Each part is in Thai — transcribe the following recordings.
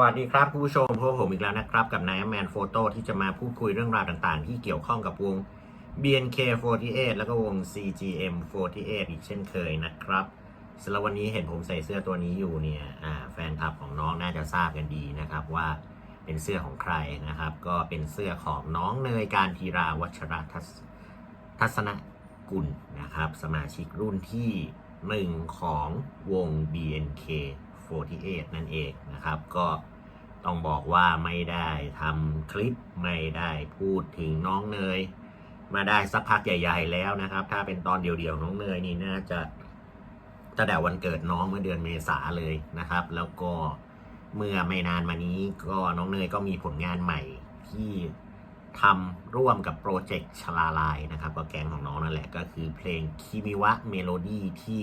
วัสดีครับคุณผู้ชมพบผมอีกแล้วนะครับ กับนายแมนโฟโต้ที่จะมาพูดคุยเรื่องราวต่างๆ ที่เกี่ยวข้องกับวง BNK48 แล้วก็วง CGM48 อีกเช่นเคยนะครับสำหรับวันนี้เห็นผมใส่เสื้อตัวนี้อยู่เนี่ยแฟนคลับของน้องน่าจะทราบกันดีนะครับว่าเป็นเสื้อของใครนะครับ ก็เป็นเสื้อของน้องเนยการทีราวัชรทัศทัศนกุลนะครับ สมาชิกรุ่นที่หนึ่งของวง B.N.K. 48 นั่นเองนะครับ ก็ต้องบอกว่าไม่ได้ทำคลิปไม่ได้พูดถึงน้องเนย มาได้สักพักใหญ่ ๆ แล้วนะครับ ถ้าเป็นตอนเดียวๆน้องเนยนี่น่าจะตั้งแต่วันเกิดน้องเมื่อเดือนเมษาเลยนะครับ แล้วก็เมื่อไม่นานมานี้ก็น้องเนยก็มีผลงานใหม่ที่ทำร่วมกับโปรเจกต์ชลาลายนะครับ ก็แกงของน้องนั่นแหละก็คือเพลงคิมิวะเมโลดี้ที่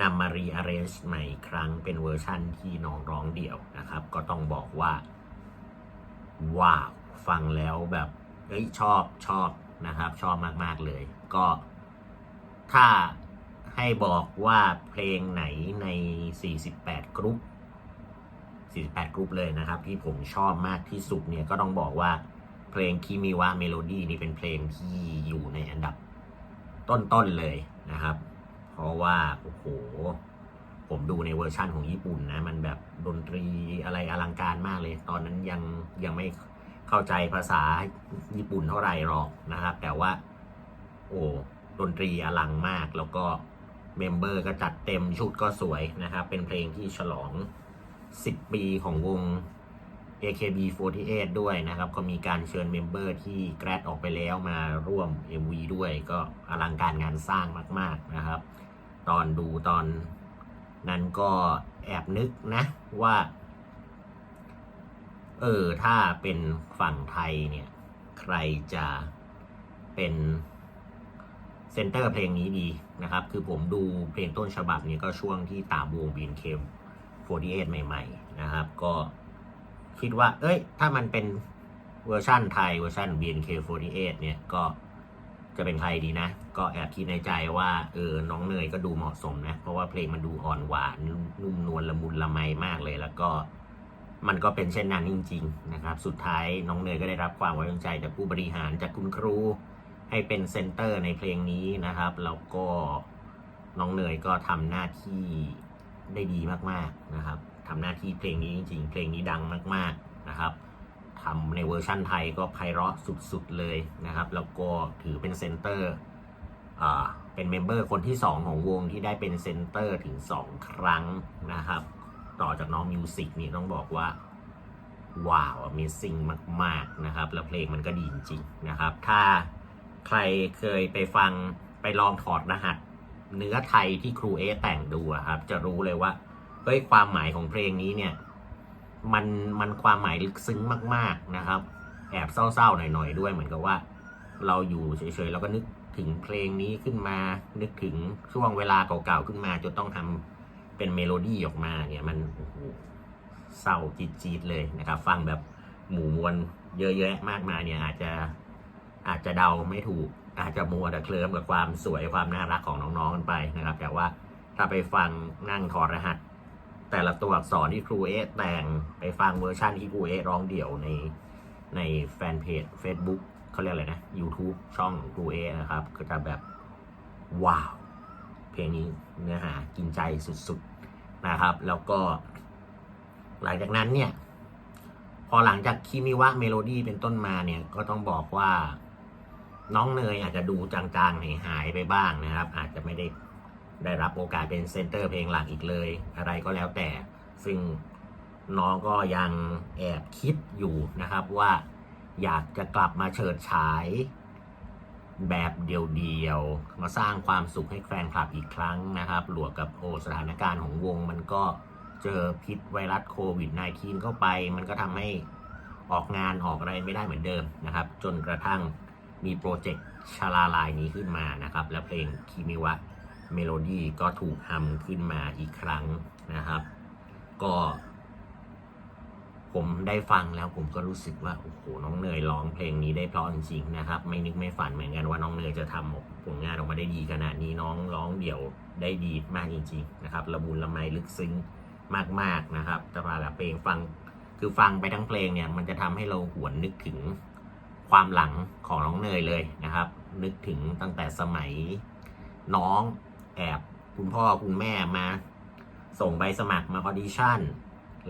นำมารีอาร์เรนจ์ใหม่อีกครั้งเป็นเวอร์ชั่นที่น้องร้องเดี่ยวนะครับ ก็ต้องบอกว่า ว้าว ฟังแล้วแบบเอ้ยชอบชอบนะครับ ชอบมากๆเลย ก็ถ้าให้บอกว่าเพลงไหนใน 48 กรุ๊ป 48 กรุ๊ปเลยนะครับ ที่ผมชอบมากที่สุดเนี่ยก็ต้องบอกว่าเพลงคิมิวะเมโลดี้นี่เป็นเพลงที่อยู่ในอันดับต้นๆเลยนะครับ เพราะว่าโอ้โหผมดูในเวอร์ชั่นของญี่ปุ่นนะ มันแบบดนตรีอะไรอลังการมากเลย ตอนนั้นยังยังไม่เข้าใจภาษาญี่ปุ่นเท่าไหร่หรอกนะครับ แต่ว่า โอ้ดนตรีอลังมาก แล้วก็เมมเบอร์ก็จัดเต็มชุดก็สวยนะครับ เป็นเพลงที่ฉลอง 10 ปีของวง AKB48 ด้วยนะครับ ก็มีการเชิญเมมเบอร์ที่แกรดออกไปแล้วมาร่วม MV ด้วย ก็อลังการงานสร้างมาก ๆนะครับ ตอนดูตอนนั้นก็แอบนึกนะว่า เออ ถ้าเป็นฝั่งไทยเนี่ย ใครจะเป็นเซนเตอร์เพลงนี้ดีนะครับ คือผมดูเพลงต้นฉบับนี้ก็ช่วงที่ตามวง BNK48 ใหม่ ๆ นะครับ ก็คิดว่า เอ้ย ถ้ามันเป็นเวอร์ชั่นไทยเวอร์ชัน BNK48 เนี่ย ก็ จะเป็นใครดีนะ ก็แอบคิดในใจว่าเออน้องเนยก็ดูเหมาะสมนะ เพราะว่าเพลงมันดูอ่อนหวานนุ่มนวลละมุนละไมมากเลย แล้วก็มันก็เป็นเช่นนั้นจริง ๆ นะครับ สุดท้ายน้องเนยก็ได้รับความไว้วางใจจากผู้บริหารจากคุณครู ให้เป็นเซนเตอร์ในเพลงนี้นะครับ แล้วก็น้องเนยก็ทำหน้าที่ได้ดีมากๆนะครับทำหน้าที่เพลงนี้จริง ๆ เพลงนี้ดังมาก ๆนะครับ ทำในเวอร์ชั่นไทยก็ไพเราะสุดๆเลยนะครับ แล้วก็ถือเป็นเซนเตอร์เป็นเมมเบอร์คนที่ 2 ของวงที่ได้เป็นเซนเตอร์ถึง 2 ครั้งนะครับ ต่อจากน้องมิวสิกนี่ต้องบอกว่า ว้าว Amazing มาก ๆนะครับ แล้วเพลงมันก็ดีจริงๆนะครับ ถ้าใครเคยไปฟังไปลองถอดรหัส เนื้อไทยที่ครูเอแต่งดูครับ จะรู้เลยว่าเฮ้ยความหมายของเพลงนี้เนี่ย มันมันความหมายลึกซึ้งมาก ๆนะครับ แอบเศร้าๆหน่อยๆด้วยเหมือนกับว่า เราอยู่เฉยๆแล้วก็นึกถึงเพลงนี้ขึ้นมา นึกถึงช่วงเวลาเก่าๆขึ้นมาจนต้องทำเป็นเมโลดี้ออกมาเนี่ยมันโอ้โหเศร้าจี๊ดๆเลยนะครับ ฟังแบบหมู่มวลเยอะแยะมากมายเนี่ยอาจจะอาจจะเดาไม่ถูก อาจจะมัวแต่เคลิ้มกับความสวยความน่ารักของน้องๆกันไปนะครับ แต่ว่าถ้าไปฟังนั่งถอดรหัส แต่ละตัวอักษรที่ครูเอแต่งไปฟังเวอร์ชั่นที่ครูเอร้องเดี่ยวในในแฟนเพจ Facebook เขาเรียกอะไรนะ YouTube ช่องครูเอนะครับ ก็จะแบบ ว้าว เพลงนี้เนื้อหากินใจสุดๆนะครับ แล้วก็ หลังจากนั้นเนี่ย พอหลังจากคิมิวะเมโลดี้เป็นต้นมาเนี่ย ก็ต้องบอกว่าน้องเนยอาจจะดูจางๆหายๆไปบ้างนะครับ อาจจะไม่ได้ ได้รับโอกาสเป็นเซนเตอร์เพลงหลักอีกเลย อะไรก็แล้วแต่ ซึ่งน้องก็ยังแอบคิดอยู่นะครับว่าอยากจะกลับมาเฉิดฉายแบบเดียวๆ มาสร้างความสุขให้แฟนคลับอีกครั้งนะครับหลวกกับโอสถานการณ์ของวงมันก็เจอพิษไวรัสโควิด -19 เข้าไป มันก็ทำให้ออกงานออกอะไรไม่ได้เหมือนเดิมนะครับ จนกระทั่งมีโปรเจกต์ชาลาลายนี้ขึ้นมานะครับ และเพลงคิมิวะ เมโลดี้ก็ถูกทำขึ้นมาอีกครั้งนะครับ ก็ ผมได้ฟังแล้วผมก็รู้สึกว่า โอ้โห น้องเนยร้องเพลงนี้ได้เพราะจริงๆนะครับ ไม่นึกไม่ฝันเหมือนกันว่าน้องเนยจะทำผลงานออกมาได้ดีขนาดนี้น้องร้องเดี่ยวได้ดีมากจริงๆนะครับละมุนละไมลึกซึ้งมากๆนะครับ แต่ว่าละเพลงฟังคือฟังไปทั้งเพลงเนี่ย มันจะทำให้เราหวนนึกถึงความหลังของน้องเนยเลยนะครับ นึกถึงตั้งแต่สมัยน้อง แอบคุณพ่อคุณแม่มา ส่งใบสมัครมาออดิชั่น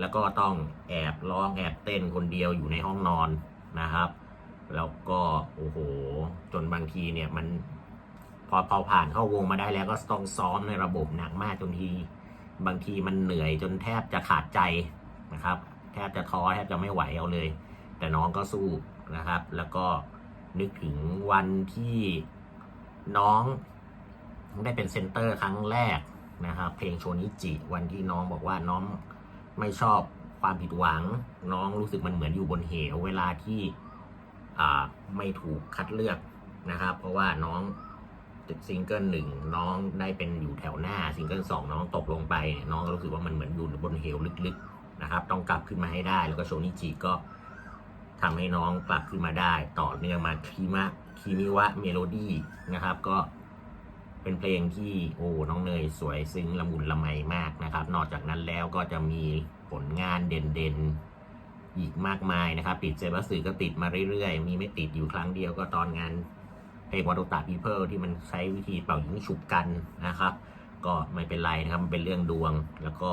แล้วก็ต้องแอบร้องแอบเต้นคนเดียวอยู่ในห้องนอนนะครับ แล้วก็โอ้โห จนบางทีเนี่ยมันพอพอผ่านเข้าวงมาได้แล้วก็ต้องซ้อมในระบบหนักมากจนที บางทีมันเหนื่อยจนแทบจะขาดใจนะครับ แทบจะท้อแทบจะไม่ไหวเอาเลย แต่น้องก็สู้นะครับ แล้วก็นึกถึงวันที่น้อง ได้เป็นเซนเตอร์ครั้งแรกนะครับ เพลงโชนิจิ วันที่น้องบอกว่าน้องไม่ชอบความผิดหวัง น้องรู้สึกมันเหมือนอยู่บนเหวเวลาที่ไม่ถูกคัดเลือกนะครับ เพราะว่าน้องติดซิงเกิลหนึ่งน้องได้เป็นอยู่แถวหน้าซิงเกิลสองน้องตกลงไปเนี่ยน้องรู้สึกว่ามันเหมือนอยู่บนเหวลึกๆนะครับ ต้องกลับขึ้นมาให้ได้ แล้วก็โชนิจิก็ทำให้น้องกลับขึ้นมาได้ ต่อเนื่องมาคีมะคีมิวะเมโลดี้นะครับ ก็ เป็นเพลงที่โอ้น้องเนยสวยซึ้งละมุนละไมมากนะครับ นอกจากนั้นแล้วก็จะมีผลงานเด่นๆอีกมากมายนะครับ ติดเซบัสสื่อก็ติดมาเรื่อยๆ มีไม่ติดอยู่ครั้งเดียวก็ตอนงานเพลงวอตตาพีเพิลที่มันใช้วิธีเป่ายิงฉุบกันนะครับ ก็ไม่เป็นไรนะครับมันเป็นเรื่องดวงแล้วก็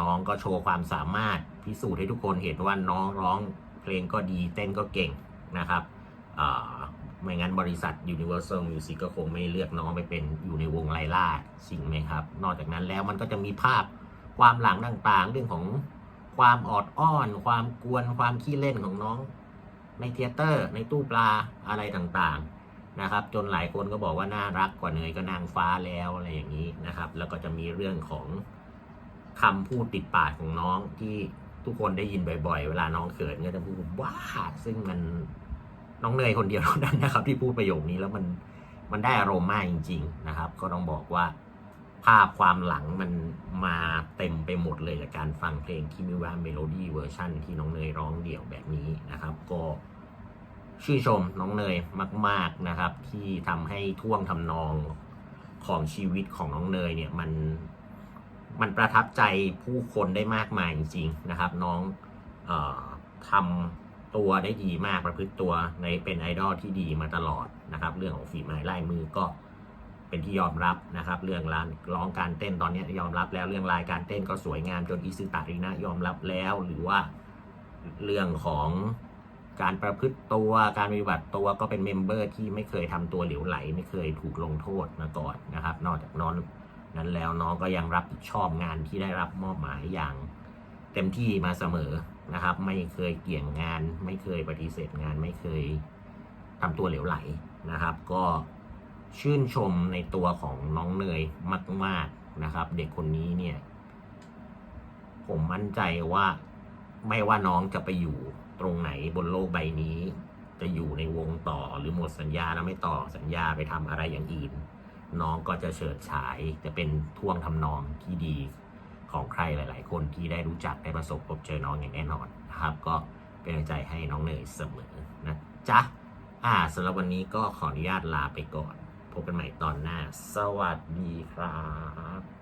น้องก็โชว์ความสามารถพิสูจน์ให้ทุกคนเห็นว่าน้องร้องเพลงก็ดีเต้นก็เก่งนะครับอ่า ไม่งั้นบริษัท Universal Music ก็คงไม่เลือกน้องไปเป็นอยู่ในวงไลล่าจริงไหมครับ นอกจากนั้นแล้วมันก็จะมีภาพความหลังต่างๆ เรื่องของความออดอ้อน ความกวนความขี้เล่นของน้อง ในเทเตอร์ ในตู้ปลาอะไรต่างๆนะครับ จนหลายคนก็บอกว่าน่ารักกว่าเนยก็นางฟ้าแล้วอะไรอย่างนี้นะครับ แล้วก็จะมีเรื่องของคำพูดติดปากของน้องที่ทุกคนได้ยินบ่อย ๆ เวลาน้องเขินก็จะพูดว้าซึ่งมัน น้องเนยคนเดียวเท่านั้นนะครับ ที่พูดประโยคนี้แล้วมันมันได้อารมณ์มากจริง ๆ นะครับ ก็ต้องบอกว่า ภาพความหลังมันมาเต็มไปหมดเลยจากการฟังเพลงคิมิวะเมโลดี้เวอร์ชันที่น้องเนยร้องเดี่ยวแบบนี้นะครับ ก็ชื่นชมน้องเนยมาก ๆนะครับ ที่ทำให้ท่วงทำนองของชีวิตของน้องเนยเนี่ยมันมันประทับใจผู้คนได้มากมายจริงๆนะครับ น้องออทำ ตัวได้ดีมากประพฤติตัวในเป็นไอดอลที่ดีมาตลอดนะครับ เรื่องของฝีไม้ลายมือก็เป็นที่ยอมรับนะครับ เรื่องร้านร้องการเต้นตอนนี้ยอมรับแล้วเรื่องลายการเต้นก็สวยงามจนอิซึตารินะยอมรับแล้วหรือว่าเรื่องของการประพฤติตัวการปฏิบัติตัวก็เป็นเมมเบอร์ที่ไม่เคยทำตัวเหลวไหล ไม่เคยถูกลงโทษมาก่อนนะครับ นอกจากน้องนั้นแล้วน้องก็ยังรับผิดชอบงานที่ได้รับมอบหมายอย่างเต็มที่มาเสมอ นะครับ ไม่เคยเกี่ยงงาน ไม่เคยปฏิเสธงาน ไม่เคยทำตัวเหลวไหลนะครับ ก็ชื่นชมในตัวของน้องเนยมากๆนะครับ เด็กคนนี้เนี่ย ผมมั่นใจว่าไม่ว่าน้องจะไปอยู่ตรงไหนบนโลกใบนี้ จะอยู่ในวงต่อหรือหมดสัญญาแล้วไม่ต่อสัญญาไปทำอะไรอย่างอื่น น้องก็จะเฉิดฉายจะเป็นท่วงทำนองที่ดี ของใครหลาย ๆ คนที่ได้รู้จักได้ประสบพบเจอน้องอย่างแน่นอนนะครับ ก็เป็นกำลังใจให้น้องเนยเสมอนะจ๊ะอ่าสำหรับวันนี้ก็ขออนุญาตลาไปก่อน พบกันใหม่ตอนหน้า สวัสดีครับ